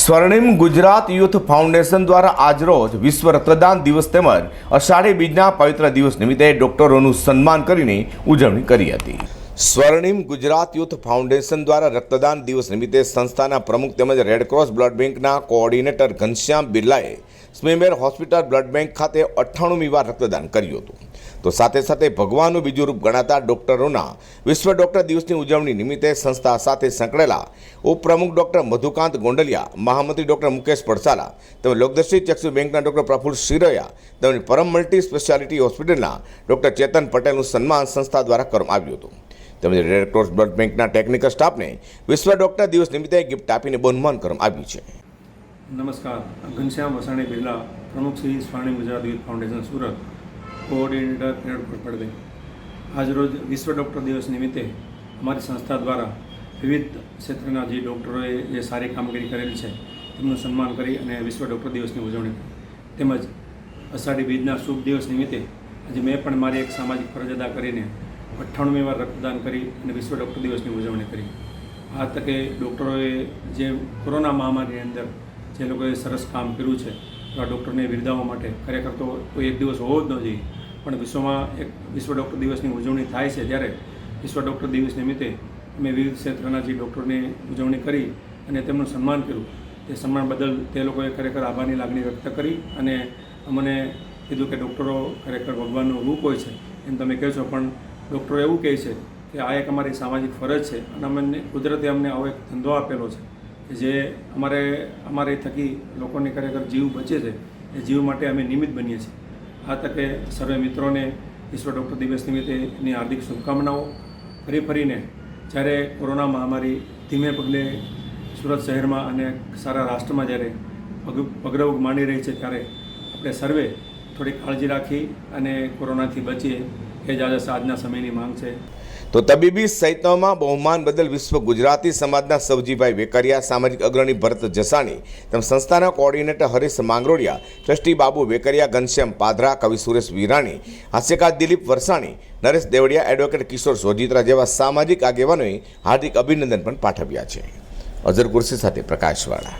સ્વર્ણિમ Gujarat youth foundation દ્વારા આજરોજ વિશ્વ રક્તદાન દિવસ તેમજ અષાઢી બીજના પવિત્ર દિવસ નિમિત્તે ડોક્ટરોનું સન્માન કરીને ઉજવણી કરી હતી. સ્વર્ણિમ ગુજરાત યુથ ફાઉન્ડેશન દ્વારા રક્તદાન દિવસ નિમિત્તે સંસ્થાના પ્રમુખ તેમજ રેડક્રોસ બ્લડ બેંકના કોઓર્ડિનેટર ઘનશ્યામ બિરલાએ સ્મીમેર હોસ્પિટલ બ્લડ બેંક ખાતે અઠ્ઠાણુંમી વાર રક્તદાન કર્યું હતું. તો સાથે સાથે ભગવાનનું બીજું રૂપ ગણાતા ડોક્ટરોના વિશ્વ ડોક્ટર દિવસની ઉજવણી નિમિત્તે સંસ્થા સાથે સંકળાયેલા ઉપપ્રમુખ ડોક્ટર મધુકાંત ગોંડલિયા, મહામંત્રી ડોક્ટર મુકેશ પડસાલા, તેમજ લોકદર્શી ચક્ષુ બેંકના ડોક્ટર પ્રફુલ શિરોયા, તેમજ પરમ મલ્ટી સ્પેશિયાલિટી હોસ્પિટલના ડોક્ટર ચેતન પટેલનું સન્માન સંસ્થા દ્વારા કરવામાં આવ્યું હતું. તેમજ રેડ ક્રોસ બ્લડ બેંકના ટેકનિકલ સ્ટાફને વિશ્વ ડોક્ટર દિવસ નિમિત્તે ગિફ્ટ આપીને બહુમાન કરવામાં આવ્યું છે. નમસ્કાર. ઘનશ્યામ વસાણી બિરલા પ્રમુખ Shri Swani Gujarat youth foundation Surat. Coordinator blood bank આજરોજ વિશ્વ ડૉક્ટર દિવસ નિમિત્તે અમારી સંસ્થા દ્વારા વિવિધ ક્ષેત્રના જે ડૉક્ટરોએ જે સારી કામગીરી કરેલી છે, તેમનું સન્માન કરી અને વિશ્વ ડૉક્ટર દિવસની ઉજવણી તેમજ અષાઢી બીજના શુભ દિવસ નિમિત્તે આજે મેં પણ મારી એક સામાજિક ફરજ અદા કરીને અઠ્ઠાણું વાર રક્તદાન કરી અને વિશ્વ ડૉક્ટર દિવસની ઉજવણી કરી. આ તકે ડૉક્ટરોએ જે કોરોના મહામારીની અંદર જે લોકોએ સરસ કામ કર્યું છે એવા ડૉક્ટરને બિરદાવવા માટે. ખરેખર તો કોઈ એક દિવસ હોવો જ ન જોઈએ. પણ વિશ્વમાં એક વિશ્વ ડૉક્ટર દિવસની ઉજવણી થાય છે ત્યારે વિશ્વ ડૉક્ટર દિવસ નિમિત્તે અમે વિવિધ ક્ષેત્રના જે ડૉક્ટરની ઉજવણી કરી અને તેમનું સન્માન કર્યું. તે સન્માન બદલ તે લોકોએ ખરેખર આભારની લાગણી વ્યક્ત કરી અને અમને કીધું કે ડૉક્ટરો ખરેખર ભગવાનનું રૂપ હોય છે એમ તમે કહો છો. પણ ડૉક્ટરો એવું કહે છે કે આ એક અમારી સામાજિક ફરજ છે અને અમને કુદરતે અમને આવો એક ધંધો આપેલો છે. કે જે અમારે અમારે થકી લોકોને ખરેખર જીવ બચે છે, એ જીવ માટે અમે નિમિત્ત બનીએ છીએ. આ તકે સર્વે મિત્રોને ઈશ્વર ડૉક્ટર દિવસ નિમિત્તે એની હાર્દિક શુભકામનાઓ. ફરી ફરીને જ્યારે કોરોના મહામારી ધીમે પગલે સુરત શહેરમાં અને સારા રાષ્ટ્રમાં જ્યારે પગ પગરવ માંડી રહી છે, ત્યારે આપણે સર્વે થોડી કાળજી રાખી અને કોરોનાથી બચીએ. એ જ આજે આજના સમયની માંગ છે. તો તબીબી સહિતમાં બહુમાન બદલ વિશ્વ ગુજરાતી સમાજના સવજીભાઈ વેકરિયા, સામાજિક અગ્રણી ભરત જસાણી તેમ સંસ્થાના કોઓર્ડિનેટર હરીશ માંગરોડિયા, ટ્રસ્ટી બાબુ વેકરિયા, ઘનશ્યામ પાધરા કવિ સુરેશ વિરાણી, હાસ્યકાર દિલીપ વરસાણી, નરેશ દેવડિયા, એડવોકેટ કિશોર સોજીત્રા જેવા સામાજિક આગેવાનોએ હાર્દિક અભિનંદન પણ પાઠવ્યા છે. અઝર કુર્સી સાથે પ્રકાશવાળા.